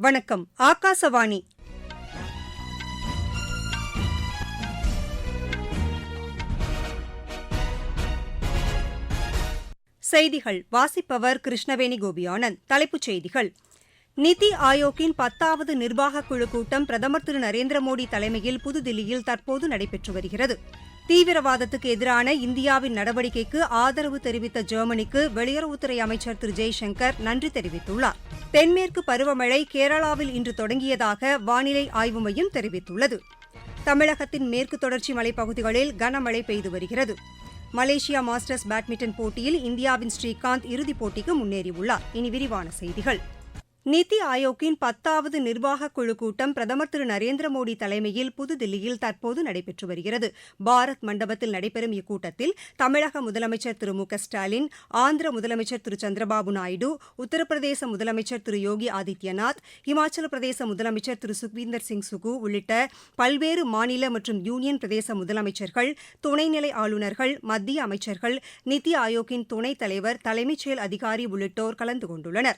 வணக்கம் ஆகாசவாணி. செய்திகள் வாசிப்பவர் கிருஷ்ணவேணி கோபியானந்த். தலைப்புச் செய்திகள். நிதி ஆயோக்கின் பத்தாவது நிர்வாகக் குழு கூட்டம் பிரதமர் திரு. நரேந்திர மோடி தலைமையில் புதுதில்லியில் தற்போது நடைபெற்று வருகிறது. தீவிரவாதத்துக்கு எதிரான இந்தியாவின் நடவடிக்கைக்கு ஆதரவு தெரிவித்த ஜெர்மனிக்கு வெளியுறவுத்துறை அமைச்சர் திரு ஜெய்சங்கர் நன்றி தெரிவித்துள்ளார். தென்மேற்கு பருவமழை கேரளாவில் இன்று தொடங்கியதாக வானிலை ஆய்வு மையம் தெரிவித்துள்ளது. தமிழகத்தின் மேற்கு தொடர்ச்சி மலைப்பகுதிகளில் கனமழை பெய்து வருகிறது. மலேசியா மாஸ்டர்ஸ் பேட்மிண்டன் போட்டியில் இந்தியாவின் ஸ்ரீகாந்த் இறுதிப் போட்டிக்கு முன்னேறியுள்ளார். இனி விரிவான செய்திகள். நித்தி ஆயோக்கின் பத்தாவது நிர்வாகக் குழு கூட்டம் பிரதமர் திரு. நரேந்திர மோடி தலைமையில் புதுதில்லியில் தற்போது நடைபெற்று வருகிறது. பாரத் மண்டபத்தில் நடைபெறும் இக்கூட்டத்தில் தமிழக முதலமைச்சர் திரு. மு. க. ஸ்டாலின் ஆந்திர முதலமைச்சர் திரு. சந்திரபாபு நாயுடு உத்தரப்பிரதேச முதலமைச்சர் திரு. யோகி ஆதித்யநாத் இமாச்சல பிரதேச முதலமைச்சர் திரு. சுக்வீந்தர் சிங் சுகு உள்ளிட்ட பல்வேறு மாநில மற்றும் யூனியன் பிரதேச முதலமைச்சர்கள் துணைநிலை ஆளுநர்கள் மத்திய அமைச்சர்கள் நித்தி ஆயோக்கின் துணைத் தலைவர் தலைமைச் செயல் அதிகாரி உள்ளிட்டோர் கலந்து கொண்டுள்ளனா்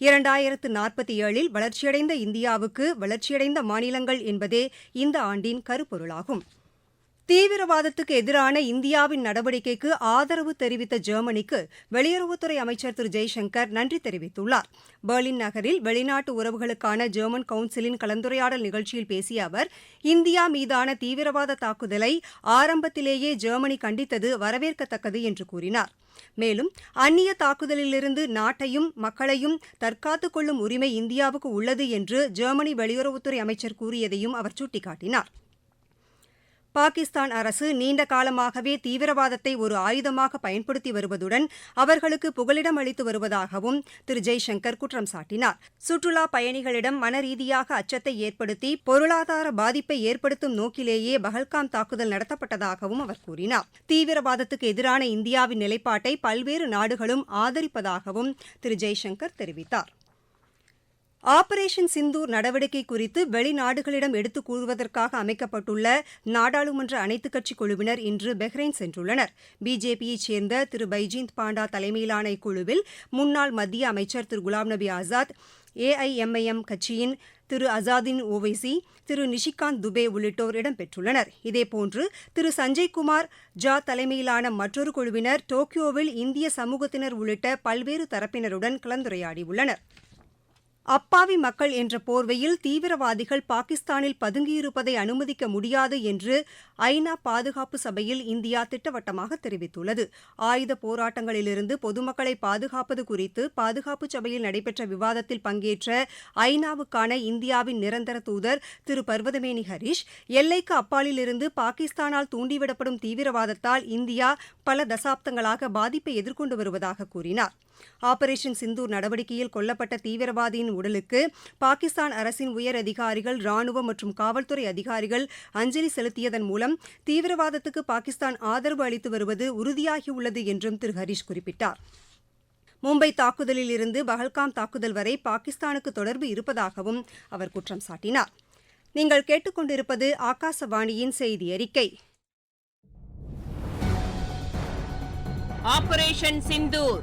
இரண்டாயிரத்து நாற்பத்தி ஏழில் வளர்ச்சியடைந்த இந்தியாவுக்கு வளர்ச்சியடைந்த மாநிலங்கள் என்பதே இந்த ஆண்டின் கருப்பொருளாகும். தீவிரவாதத்துக்கு எதிரான இந்தியாவின் நடவடிக்கைக்கு ஆதரவு தெரிவித்த ஜெர்மனிக்கு வெளியுறவுத்துறை அமைச்சர் திரு ஜெய்சங்கர் நன்றி தெரிவித்துள்ளார். பெர்லின் நகரில் வெளிநாட்டு உறவுகளுக்கான ஜெர்மன் கவுன்சிலின் கலந்துரையாடல் நிகழ்ச்சியில் பேசிய அவர் இந்தியா மீதான தீவிரவாத தாக்குதலை ஆரம்பத்திலேயே ஜெர்மனி கண்டித்தது வரவேற்கத்தக்கது என்று கூறினார். மேலும் அந்நிய தாக்குதலிலிருந்து நாட்டையும் மக்களையும் தற்காத்துக் கொள்ளும் உரிமை இந்தியாவுக்கு உள்ளது என்று ஜெர்மனி வெளியுறவுத்துறை அமைச்சர் கூறியதையும் அவர் சுட்டிக்காட்டினாா் பாகிஸ்தான் அரசு நீண்ட காலமாகவே தீவிரவாதத்தை ஒரு ஆயுதமாக பயன்படுத்தி வருவதுடன் அவர்களுக்கு புகலிடம் அளித்து வருவதாகவும் திரு ஜெய்சங்கர் குற்றம் சாட்டினார். சுற்றுலா பயணிகளிடம் மனரீதியாக அச்சத்தை ஏற்படுத்தி பொருளாதார பாதிப்பை ஏற்படுத்தும் நோக்கிலேயே பஹல்காம் தாக்குதல் நடத்தப்பட்டதாகவும் அவர் கூறினார். தீவிரவாதத்துக்கு எதிரான இந்தியாவின் நிலைப்பாட்டை பல்வேறு நாடுகளும் ஆதரிப்பதாகவும் திரு ஜெய்சங்கர் தெரிவித்தார். ஆபரேஷன் சிந்தூர் நடவடிக்கை குறித்து வெளிநாடுகளிடம் எடுத்துக் கூறுவதற்காக அமைக்கப்பட்டுள்ள நாடாளுமன்ற அனைத்துக் கட்சி குழுவினர் இன்று பஹ்ரைன் சென்றுள்ளனர். பிஜேபியைச் சேர்ந்த திரு பைஜீந்த் பாண்டா தலைமையிலான இக்குழுவில் முன்னாள் மத்திய அமைச்சர் திரு குலாம் நபி ஆசாத் ஏஐஎம்ஐஎம் கட்சியின் திரு அசாதின் ஓவைசி திரு நிஷிகாந்த் துபே உள்ளிட்டோர் இடம்பெற்றுள்ளனர். இதேபோன்று திரு சஞ்சய்குமார் ஜா தலைமையிலான மற்றொரு குழுவினர் டோக்கியோவில் இந்திய சமூகத்தினர் உள்ளிட்ட பல்வேறு தரப்பினருடன் கலந்துரையாடியுள்ளனா் அப்பாவி மக்கள் என்ற போர்வையில் தீவிரவாதிகள் பாகிஸ்தானில் பதுங்கியிருப்பதை அனுமதிக்க முடியாது என்று ஐநா பாதுகாப்பு சபையில் இந்தியா திட்டவட்டமாக தெரிவித்துள்ளது. ஆயுத போராட்டங்களிலிருந்து பொதுமக்களை பாதுகாப்பது குறித்து பாதுகாப்பு சபையில் நடைபெற்ற விவாதத்தில் பங்கேற்ற ஐநாவுக்கான இந்தியாவின் நிரந்தர தூதர் திரு பர்வதமேனி ஹரீஷ் எல்லைக்கு அப்பாலிலிருந்து பாகிஸ்தானால் தூண்டிவிடப்படும் தீவிரவாதத்தால் இந்தியா பல தசாப்தங்களாக பாதிப்பை எதிர்கொண்டு வருவதாக கூறினார். ஆபரேஷன் சிந்தூர் நடவடிக்கையில் கொல்லப்பட்ட தீவிரவாதியின் உடலுக்கு பாகிஸ்தான் அரசின் உயர் அதிகாரிகள் ராணுவம் மற்றும் காவல்துறை அதிகாரிகள் அஞ்சலி செலுத்தியதன் மூலம் தீவிரவாதத்துக்கு பாகிஸ்தான் ஆதரவு அளித்து வருவது உறுதியாகியுள்ளது என்றும் திரு ஹரீஷ் குறிப்பிட்டார். மும்பை தாக்குதலில் இருந்து பஹல்காம் தாக்குதல் வரை பாகிஸ்தானுக்கு தொடர்பு இருப்பதாகவும் அவர் குற்றம் சாட்டினார். நீங்கள் கேட்டுக்கொண்டிருப்பது ஆகாசவாணியின் செய்தி அறிக்கை. ஆபரேஷன் சிந்தூர்.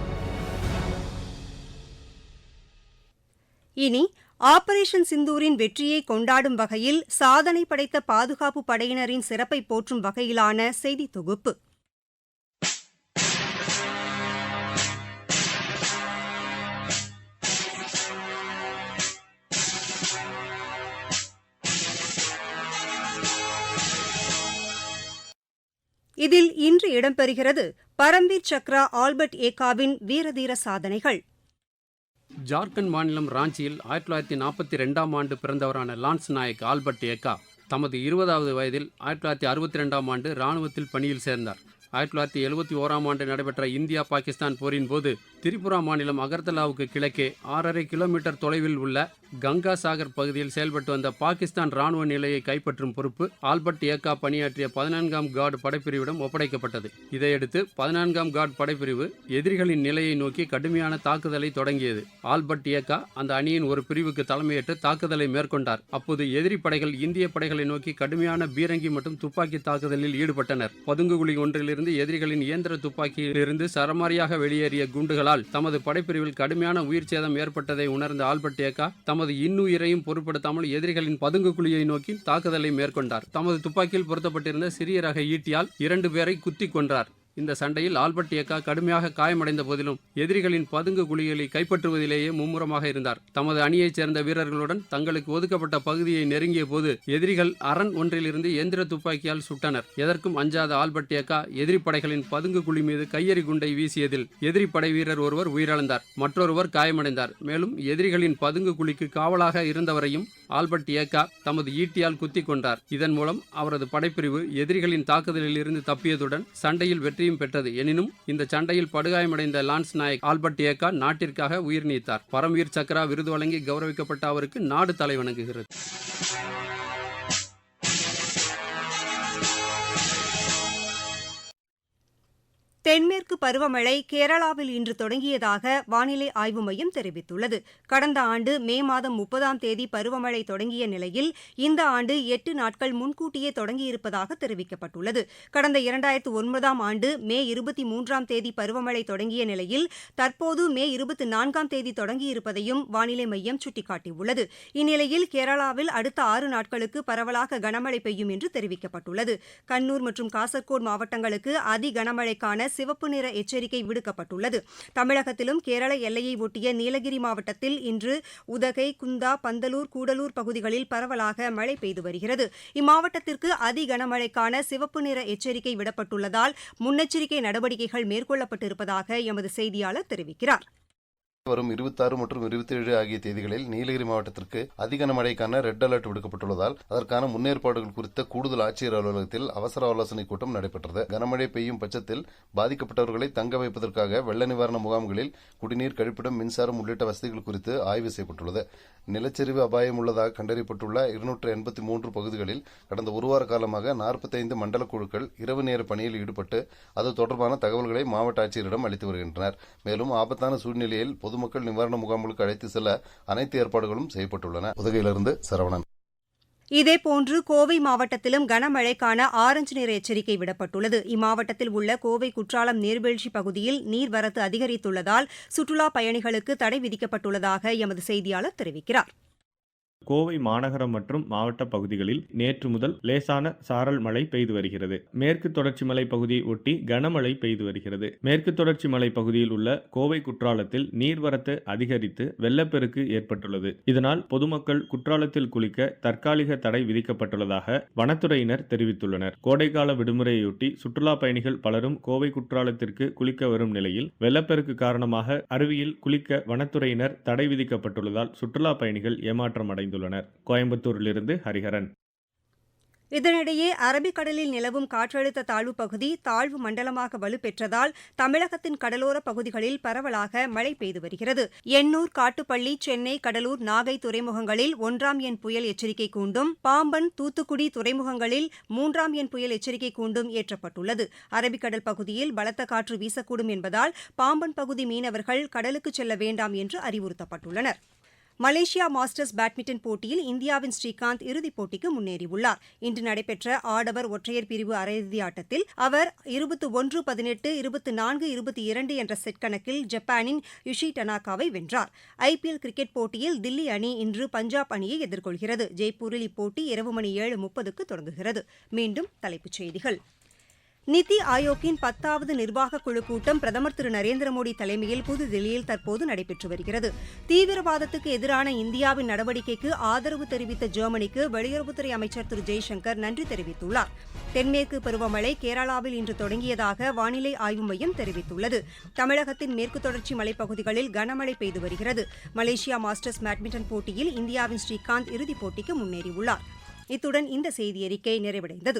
இனி ஆபரேஷன் சிந்தூரின் வெற்றியை கொண்டாடும் வகையில் சாதனை படைத்த பாதுகாப்பு படையினரின் சிறப்பை போற்றும் வகையிலான செய்தி தொகுப்பு. இதில் இன்று இடம்பெறுகிறது பரம்வீர் சக்ரா ஆல்பர்ட் ஏகாவின் வீரதீர சாதனைகள். ஜார்க்கண்ட் மாநிலம் ராஞ்சியில் ஆயிரத்தி தொள்ளாயிரத்தி நாற்பத்தி ரெண்டாம் ஆண்டு பிறந்தவரான லான்ஸ் நாயக் ஆல்பர்ட் ஏக்கா தமது இருபதாவது வயதில் ஆயிரத்தி தொள்ளாயிரத்தி அறுபத்தி ரெண்டாம் ஆண்டு இராணுவத்தில் பணியில் சேர்ந்தார். ஆயிரத்தி தொள்ளாயிரத்தி எழுபத்தி ஓராம் ஆண்டு நடைபெற்ற இந்தியா பாகிஸ்தான் போரின் போது திரிபுரா மாநிலம் அகர்தலாவுக்கு கிழக்கே ஆறரை கிலோமீட்டர் தொலைவில் உள்ள கங்கா சாகர் பகுதியில் செயல்பட்டு வந்த பாகிஸ்தான் ராணுவ நிலையை கைப்பற்றும் பொறுப்பு ஆல்பர்ட் ஏக்கா பணியாற்றிய பதினான்காம் கார்டு படைப்பிரிவிடம் ஒப்படைக்கப்பட்டது. இதையடுத்து பதினான்காம் கார்டு படைப்பிரிவு எதிரிகளின் நிலையை நோக்கி கடுமையான தாக்குதலை தொடங்கியது. ஆல்பர்ட் ஏக்கா அந்த அணியின் ஒரு பிரிவுக்கு தலைமையேற்று தாக்குதலை மேற்கொண்டார். அப்போது எதிரி படைகள் இந்திய படைகளை நோக்கி கடுமையான பீரங்கி மற்றும் துப்பாக்கி தாக்குதலில் ஈடுபட்டனர். பதுங்குகுழி ஒன்றிலிருந்து எதிரிகளின் இயந்திர துப்பாக்கியிலிருந்து சரமாரியாக வெளியேறிய குண்டுகளால் தமது படைப்பிரிவில் கடுமையான உயிர் சேதம் ஏற்பட்டதை உணர்ந்த ஆல்பர்ட் ஏக்கா தமது இன்னுயிரையும் பொருட்படுத்தாமல் எதிரிகளின் பதுங்கு குழியை நோக்கி தாக்குதலை மேற்கொண்டார். தமது துப்பாக்கியில் பொருத்தப்பட்டிருந்த சிறிய ரக ஈட்டியால் இரண்டு பேரை குத்திக் கொன்றார். இந்த சண்டையில் ஆல்பர்ட் ஏக்கா கடுமையாக காயமடைந்த போதிலும் எதிரிகளின் பதுங்கு குழிகளை கைப்பற்றுவதிலேயே மும்முரமாக இருந்தார். தமது அணியைச் சேர்ந்த வீரர்களுடன் தங்களுக்கு ஒதுக்கப்பட்ட பகுதியை நெருங்கிய போது எதிரிகள் அரண் ஒன்றிலிருந்து எந்திர துப்பாக்கியால் சுட்டனர். எதற்கும் அஞ்சாத ஆல்பர்ட் ஏக்கா எதிரி படைகளின் பதுங்கு குழி மீது கையெறி குண்டை வீசியதில் எதிரி படை வீரர் ஒருவர் உயிரிழந்தார். மற்றொருவர் காயமடைந்தார். மேலும் எதிரிகளின் பதுங்கு குழிக்கு காவலாக இருந்தவரையும் ஆல்பர்ட் ஏக்கா தமது ஈட்டியால் குத்திக் கொண்டார் இதன் மூலம் அவரது படைப்பிரிவு எதிரிகளின் தாக்குதலில் இருந்து தப்பியதுடன் சண்டையில் வெற்றியும் பெற்றது. எனினும் இந்த சண்டையில் படுகாயமடைந்த லான்ஸ் நாயக் ஆல்பர்ட் ஏக்கா நாட்டிற்காக உயிர் நீத்தார். பரம்வீர் சக்ரா விருது வழங்கி கௌரவிக்கப்பட்ட அவருக்கு நாடு தலை தென்மேற்கு பருவமழை கேரளாவில் இன்று தொடங்கியதாக வானிலை ஆய்வு மையம் தெரிவித்துள்ளது. கடந்த ஆண்டு மே மாதம் முப்பதாம் தேதி பருவமழை தொடங்கிய நிலையில் இந்த ஆண்டு எட்டு நாட்கள் முன்கூட்டியே தொடங்கியிருப்பதாக தெரிவிக்கப்பட்டுள்ளது. கடந்த இரண்டாயிரத்து ஒன்பதாம் ஆண்டு மே இருபத்தி மூன்றாம் தேதி பருவமழை தொடங்கிய நிலையில் தற்போது மே இருபத்தி நான்காம் தேதி தொடங்கியிருப்பதையும் வானிலை மையம் சுட்டிக்காட்டியுள்ளது. இந்நிலையில் கேரளாவில் அடுத்த ஆறு நாட்களுக்கு பரவலாக கனமழை பெய்யும் என்று தெரிவிக்கப்பட்டுள்ளது. கண்ணூர் மற்றும் காசர்கோடு மாவட்டங்களுக்கு அதி கனமழைக்கான சிவப்பு நிற எச்சரிக்கை விடுக்கப்பட்டுள்ளது. தமிழகத்திலும் கேரள எல்லையை ஒட்டிய நீலகிரி மாவட்டத்தில் இன்று உதகை குந்தா பந்தலூர் கூடலூர் பகுதிகளில் பரவலாக மழை பெய்து வருகிறது. இம்மாவட்டத்திற்கு அதி கனமழைக்கான சிவப்பு நிற எச்சரிக்கை விடப்பட்டுள்ளதால் முன்னெச்சரிக்கை நடவடிக்கைகள் மேற்கொள்ளப்பட்டிருப்பதாக எமது செய்தியாளர் தெரிவிக்கிறார். வரும் இருபத்தாறு மற்றும் இருபத்தேழு ஆகிய தேதிகளில் நீலகிரி மாவட்டத்திற்கு அதிக மழைக்கான ரெட் அலர்ட் விடுக்கப்பட்டுள்ளதால் அதற்கான முன்னேற்பாடுகள் குறித்த கூடுதல் ஆட்சியர் அலுவலகத்தில் அவசர ஆலோசனைக் கூட்டம் நடைபெற்றது. கனமழை பெய்யும் பட்சத்தில் பாதிக்கப்பட்டவர்களை தங்க வைப்பதற்காக வெள்ள நிவாரண முகாம்களில் குடிநீர் கழிப்பிடம் மின்சாரம் உள்ளிட்ட வசதிகள் குறித்து ஆய்வு செய்யப்பட்டுள்ளது. நிலச்சரிவு அபாயம் உள்ளதாக கண்டறியப்பட்டுள்ள இருநூற்று எண்பத்தி மூன்று பகுதிகளில் கடந்த ஒரு வார காலமாக நாற்பத்தைந்து மண்டல குழுக்கள் இரவு நேர பணியில் ஈடுபட்டு அது தொடர்பான தகவல்களை மாவட்ட ஆட்சியரிடம் அளித்து வருகின்றனர். மேலும் ஆபத்தான சூழ்நிலையில் பொதுமக்கள் நிவாரண முகாம்களுக்கு அழைத்து செல்ல அனைத்து ஏற்பாடுகளும் செய்யப்பட்டுள்ளன. உதகையிலிருந்து சரவணன். இதேபோன்று கோவை மாவட்டத்திலும் கனமழைக்கான ஆரஞ்சு நிற எச்சரிக்கை விடப்பட்டுள்ளது. இம்மாவட்டத்தில் உள்ள கோவை குற்றாலம் நீர்வீழ்ச்சி பகுதியில் நீர்வரத்து அதிகரித்துள்ளதால் சுற்றுலாப் பயணிகளுக்கு தடை விதிக்கப்பட்டுள்ளதாக எமது செய்தியாளர் தெரிவிக்கிறார். கோவை மாநகரம் மற்றும் மாவட்ட பகுதிகளில் நேற்று முதல் லேசான சாரல் மழை பெய்து வருகிறது. மேற்கு தொடர்ச்சி மலை பகுதியை ஒட்டி கனமழை பெய்து வருகிறது. மேற்கு தொடர்ச்சி மலை பகுதியில் உள்ள கோவை குற்றாலத்தில் நீர்வரத்து அதிகரித்து வெள்ளப்பெருக்கு ஏற்பட்டுள்ளது. இதனால் பொதுமக்கள் குற்றாலத்தில் குளிக்க தற்காலிக தடை விதிக்கப்பட்டுள்ளதாக வனத்துறையினர் தெரிவித்துள்ளனர். கோடைக்கால விடுமுறையொட்டி சுற்றுலா பயணிகள் பலரும் கோவை குற்றாலத்திற்கு குளிக்க வரும் நிலையில் வெள்ளப்பெருக்கு காரணமாக அருவியில் குளிக்க வனத்துறையினர் தடை விதிக்கப்பட்டுள்ளதால் சுற்றுலா பயணிகள் ஏமாற்றம் அடைந்துள்ளனர். கோயம்புத்தூரிலிருந்து ஹரிஹரன். இதனிடையே அரபிக்கடலில் நிலவும் காற்றழுத்த தாழ்வு பகுதி தாழ்வு மண்டலமாக வலுப்பெற்றதால் தமிழகத்தின் கடலோர பகுதிகளில் பரவலாக மழை பெய்து வருகிறது. எண்ணூர் காட்டுப்பள்ளி சென்னை கடலூர் நாகை துறைமுகங்களில் ஒன்றாம் எண் புயல் எச்சரிக்கை கூண்டும் பாம்பன் தூத்துக்குடி துறைமுகங்களில் மூன்றாம் எண் புயல் எச்சரிக்கை கூண்டும் ஏற்றப்பட்டுள்ளது. அரபிக்கடல் பகுதியில் பலத்த காற்று வீசக்கூடும் என்பதால் பாம்பன் பகுதி மீனவர்கள் கடலுக்கு செல்ல வேண்டாம் என்று அறிவுறுத்தப்பட்டுள்ளனா் மலேசியா மாஸ்டர்ஸ் பேட்மிண்டன் போட்டியில் இந்தியாவின் ஸ்ரீகாந்த் இறுதிப் போட்டிக்கு முன்னேறியுள்ளார். இன்று நடைபெற்ற ஆடவர் ஒற்றையர் பிரிவு அரையிறுதி ஆட்டத்தில் அவர் இருபத்து ஒன்று பதினெட்டு இருபத்து நான்கு இருபத்தி இரண்டு என்ற செட் கணக்கில் ஜப்பானின் யுஷி டனாகாவை வென்றார். ஐபிஎல் கிரிக்கெட் போட்டியில் தில்லி அணி இன்று பஞ்சாப் அணியை எதிர்கொள்கிறது. ஜெய்ப்பூரில் இப்போட்டி இரவு மணி ஏழு முப்பதுக்கு தொடங்குகிறது. மீண்டும் தலைப்புச் செய்திகள். நித்தி ஆயோக்கின் பத்தாவது நிர்வாக குழு கூட்டம் பிரதமர் திரு நரேந்திர மோடி தலைமையில் புதுதில்லியில் தற்போது நடைபெற்று வருகிறது. தீவிரவாதத்துக்கு எதிரான இந்தியாவின் நடவடிக்கைக்கு ஆதரவு தெரிவித்த ஜெர்மனிக்கு வெளியுறவுத்துறை அமைச்சர் திரு ஜெய்சங்கர் நன்றி தெரிவித்துள்ளார். தென்மேற்கு பருவமழை கேரளாவில் இன்று தொடங்கியதாக வானிலை ஆய்வு மையம் தெரிவித்துள்ளது. தமிழகத்தின் மேற்கு தொடர்ச்சி மலைப்பகுதிகளில் கனமழை பெய்து வருகிறது. மலேசியா மாஸ்டர்ஸ் பேட்மிண்டன் போட்டியில் இந்தியாவின் ஸ்ரீகாந்த் இறுதிப் போட்டிக்கு முன்னேறியுள்ளார். இத்துடன் இந்த செய்தியறிக்கை நிறைவடைந்தது.